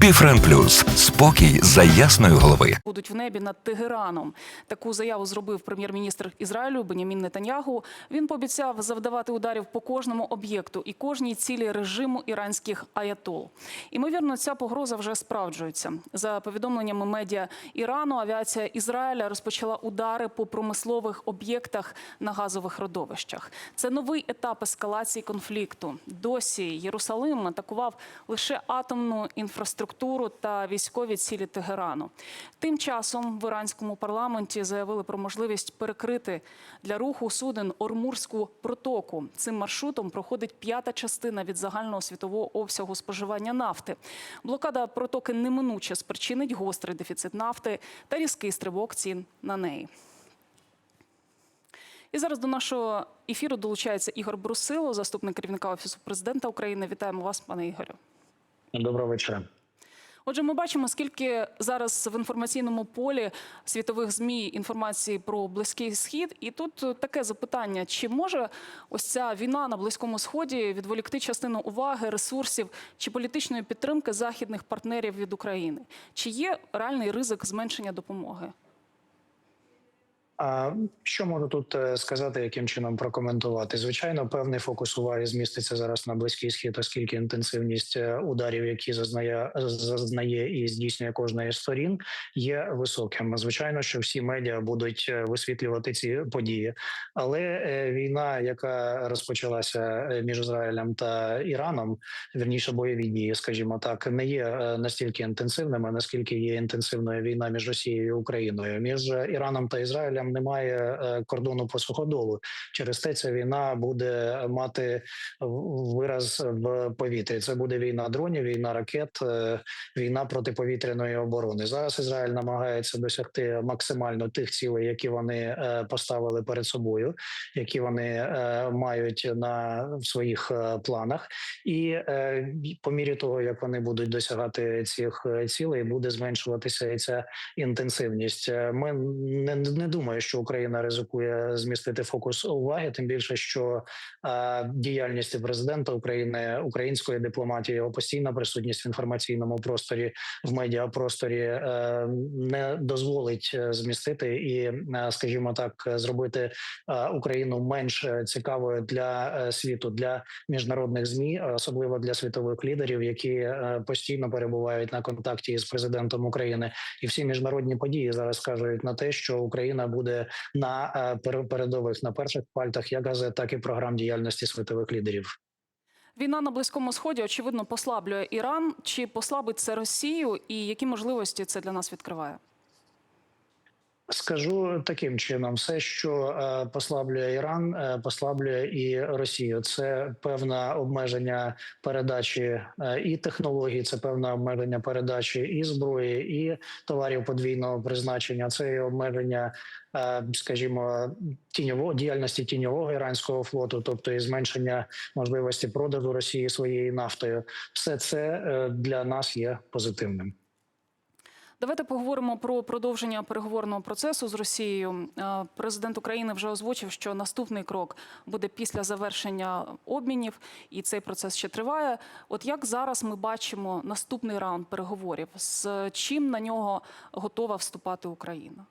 Біфрен Плюс спокій за ясної голови. будуть в небі над Тегераном. Таку заяву зробив прем'єр-міністр Ізраїлю Бенямін Нетаньягу. Він пообіцяв завдавати ударів по кожному об'єкту і кожній цілі режиму іранських аятол. Імовірно, ця погроза вже справджується. За повідомленнями медіа Ірану, авіація Ізраїля розпочала удари по промислових об'єктах на газових родовищах. Це новий етап ескалації конфлікту. Досі Єрусалим атакував лише атомну інфраструктуру та військові цілі Тегерану. Тим часом в іранському парламенті заявили про можливість перекрити для руху суден Ормурську протоку. Цим маршрутом проходить п'ята частина від загального світового обсягу споживання нафти. Блокада протоки неминуче спричинить гострий дефіцит нафти та різкий стрибок цін на неї. І зараз до нашого ефіру долучається Ігор Брусило, заступник керівника офісу президента України. Вітаємо вас, пане Ігорю. Доброго вечора. Отже, ми бачимо, скільки зараз в інформаційному полі світових змі інформації про близький схід, і тут таке запитання: чи може ось ця війна на близькому сході відволікти частину уваги, ресурсів чи політичної підтримки західних партнерів від України? Чи є реальний ризик зменшення допомоги? А що можу тут е, сказати, яким чином прокоментувати? Звичайно, певний фокус уваги зміститься зараз на близький схід, оскільки інтенсивність е, ударів, які зазнає зазнає і здійснює кожна із сторін, є високим. Звичайно, що всі медіа будуть е, висвітлювати ці події, але війна, яка розпочалася між Ізраїлем та Іраном, вірніше бойові дії, скажімо так, не є настільки інтенсивними, наскільки є інтенсивною війна між Росією і Україною. Між Іраном та Ізраїлем немає е, кордону по суходолу. Через те ця війна буде мати вираз в повітрі. Це буде війна дронів, війна ракет, е, війна протиповітряної оборони. Зараз Ізраїль намагається досягти максимально тих цілей, які вони е, поставили перед собою, які вони мають на своїх планах, і по мірі того, як вони будуть досягати цих цілей, буде зменшуватися ця інтенсивність. Ми не, не думаю, що Україна ризикує змістити фокус уваги, тим більше, що е, діяльність президента України, української дипломатії, його постійна присутність в інформаційному просторі, в медіапросторі е, не дозволить е, змістити і, скажімо так, зробити Україну менш цікавою для світу, для міжнародних змі, особливо для світових лідерів, які постійно перебувають на контакті з президентом України, і всі міжнародні події зараз кажуть на те, що Україна буде на е, передових на перших пальтах як газет, так і програм діяльності світових лідерів. Війна на близькому сході очевидно послаблює Іран. Чи послабить це Росію, і які можливості це для нас відкриває? Скажу таким чином: все, що е, послаблює Іран, е, послаблює і Росію. Це певне обмеження передачі е, і технологій, це певне обмеження передачі і зброї, і товарів подвійного призначення. Це і обмеження, скажімо, тіньового діяльності тіньового іранського флоту, тобто і зменшення можливості продажу Росії своєю нафтою. Все це для нас є позитивним. Давайте поговоримо про продовження переговорного процесу з Росією. Е, Президент України вже озвучив, що наступний крок буде після завершення обмінів, і цей процес ще триває. От як зараз ми бачимо наступний раунд переговорів, з чим на нього готова вступати Україна?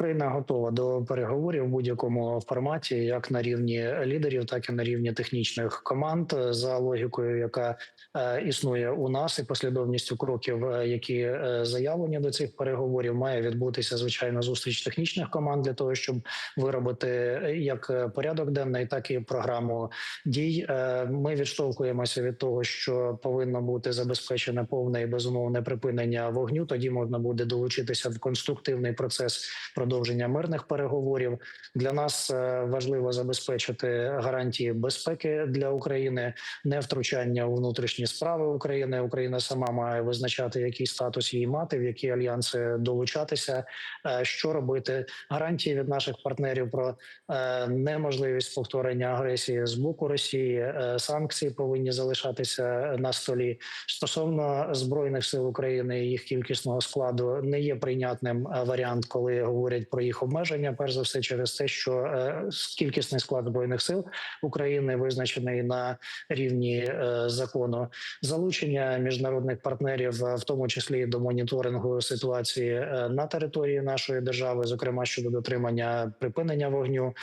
Україна готова до переговорів в будь-якому форматі, як на рівні лідерів, так і на рівні технічних команд, е, за логікою, яка е, існує у нас, і послідовністю кроків, е, які заявлені до цих переговорів, має відбутися звичайно зустріч технічних команд для того, щоб виробити як порядок денний, так і програму дій. Ми відштовхуємося від того, що повинно бути забезпечене повне і безумовне припинення вогню. Тоді можна буде долучитися в конструктивний процес продовження мирних переговорів. Для нас е, важливо забезпечити гарантії безпеки для України, не втручання у внутрішні справи України. Україна сама має визначати, який статус їй мати, в які альянси долучатися, е, що робити. Гарантії від наших партнерів про е, неможливість повторення агресії з боку Росії. Санкції повинні залишатися на столі. Стосовно збройних сил України і їх кількісного складу не є прийнятним варіант, коли говорять говорять про їх обмеження. Перш за все, через те, що е, кількісний склад збройних сил України визначений на рівні е, закону, залучення міжнародних партнерів, е, в тому числі до моніторингу ситуації на території нашої держави, зокрема щодо дотримання припинення вогню,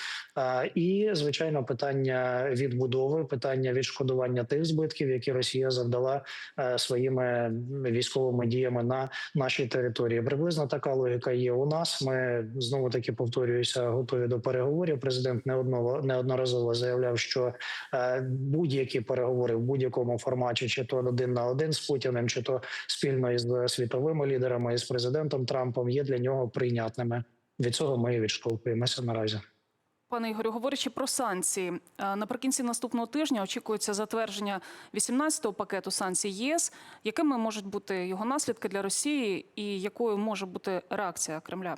і звичайно питання відбудови, питання відшкодування тих збитків, які Росія завдала своїми військовими діями на нашій території. Приблизно така логіка є у нас. Ми знову таки повторююся, готові до переговорів. Президент неодново неодноразово заявляв, що е, будь-які переговори в будь-якому форматі, чи то один на один з Путіним, чи то спільно із світовими лідерами із президентом Трампом, є для нього прийнятними. Від цього ми і відштовхуємося наразі. Пане Ігорю, говорячи про санкції, е, наприкінці наступного тижня очікується затвердження 18-го пакету санкцій ЄС. Якими можуть бути його наслідки для Росії, і якою може бути реакція Кремля?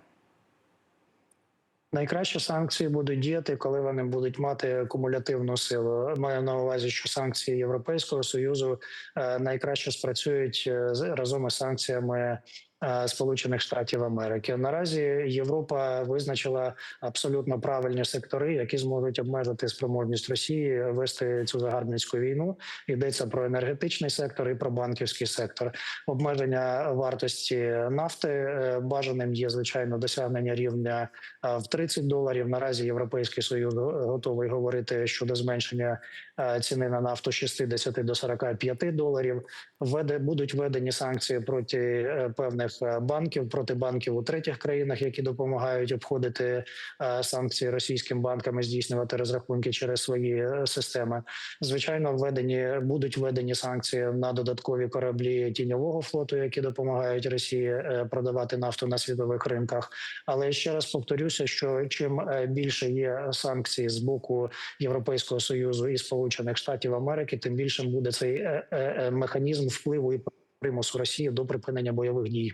Найкраще санкції будуть діяти, коли вони будуть мати кумулятивну силу. Маю на увазі, що санкції Європейського союзу е, найкраще спрацюють е, разом із санкціями. Е, Сполучених Штатів Америки наразі Європа визначила абсолютно правильні сектори, які зможуть обмежити спроможність Росії вести цю загарбницьку війну. Йдеться про енергетичний сектор і про банківський сектор. Обмеження вартості нафти е, бажаним є звичайно досягнення рівня е, в 30 доларів. Наразі Європейський союз готовий говорити щодо зменшення ціни на нафту з 60 до 45 доларів. Введе будуть введені санкції проти певних е, банків, проти банків у третіх країнах, які допомагають обходити е, санкції російським банкам і здійснювати розрахунки через свої е, системи. Звичайно, введені будуть введені санкції на додаткові кораблі тіньового флоту, які допомагають Росії продавати нафту на світових ринках. Але ще раз повторюся, що чим більше є санкцій з боку Європейського союзу і Сполучених Штатів Америки, тим більшим буде цей механізм впливу і примусу Росії до припинення бойових дій.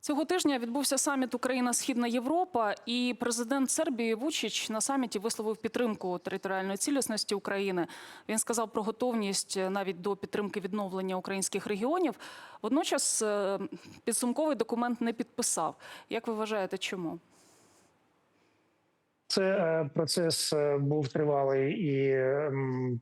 Цього тижня відбувся саміт Україна Східна Європа, і президент Сербії Вучич на саміті висловив підтримку територіальної цілісності України. Він сказав про готовність навіть до підтримки відновлення українських регіонів. Водночас е, підсумковий документ не підписав. Як ви вважаєте, чому? Це е, процес е, був тривалий і ем,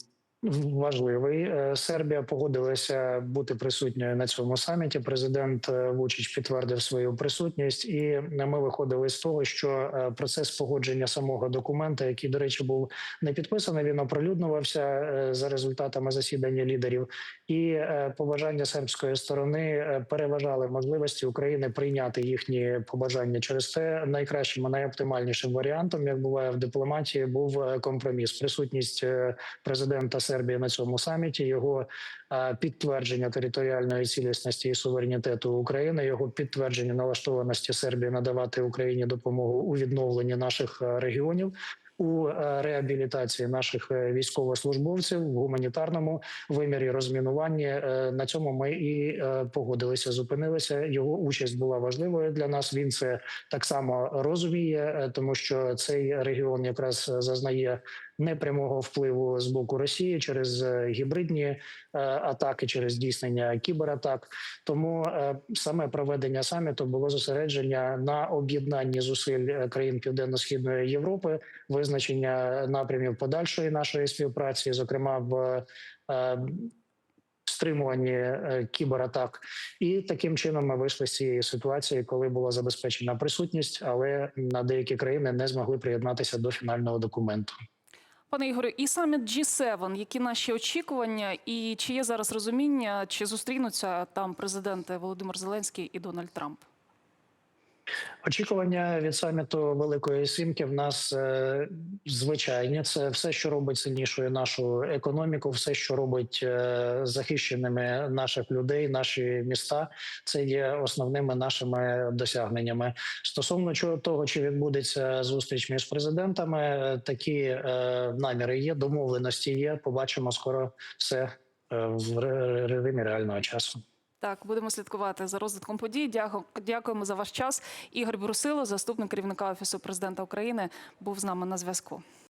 важливий. Е, Сербія погодилася бути присутньою на цьому саміті. Президент е, Вучич підтвердив свою присутність, і ми виходили з того, що е, процес погодження самого документа, який, до речі, був не підписаний, він оприлюднювався е, за результатами засідання лідерів, і е, побажання сербської сторони е, переважали можливості України прийняти їхні побажання. Через те найкращим найоптимальнішим варіантом, як буває в дипломатії, був е, компроміс. Присутність президента Сербії на цьому саміті, його підтвердження територіальної цілісності і суверенітету України, його підтвердження налаштованості Сербії надавати Україні допомогу у відновленні наших регіонів. У е, реабілітації наших е, військовослужбовців в гуманітарному вимірі розмінування Е, на цьому ми і погодилися. Зупинилися. Його участь була важливою для нас. Він це так само розуміє, тому що цей регіон якраз зазнає непрямого впливу з боку Росії через е, гібридні е, атаки, через здійснення кібератак. Тому е, саме проведення саміту було зосередження на об'єднанні зусиль країн Південно-східної Європи, визначення напрямів подальшої нашої співпраці, зокрема в стримуванні кібератак, і таким чином ми вийшли з цієї ситуації, коли була забезпечена присутність, але на деякі країни не змогли приєднатися до фінального документу. Пане Ігорю, і саміт G7, які наші очікування, і чи є зараз розуміння, чи зустрінуться там президенти Володимир Зеленський і Дональд Трамп? Очікування від саміту Великої Сімки в нас е, звичайні. Це все, що робить сильнішою нашу економіку, все, що робить е, захищеними наших людей, наші міста. Це є основними нашими досягненнями. Стосовно того, чи відбудеться зустріч між президентами, е, такі наміри є, домовленості є. Побачимо скоро все в ре- режимі реального часу. Так, будемо слідкувати за розвитком подій. Дяку- Дякуємо за ваш час. Ігор Брусило, заступник керівника офісу президента України, був з нами на зв'язку.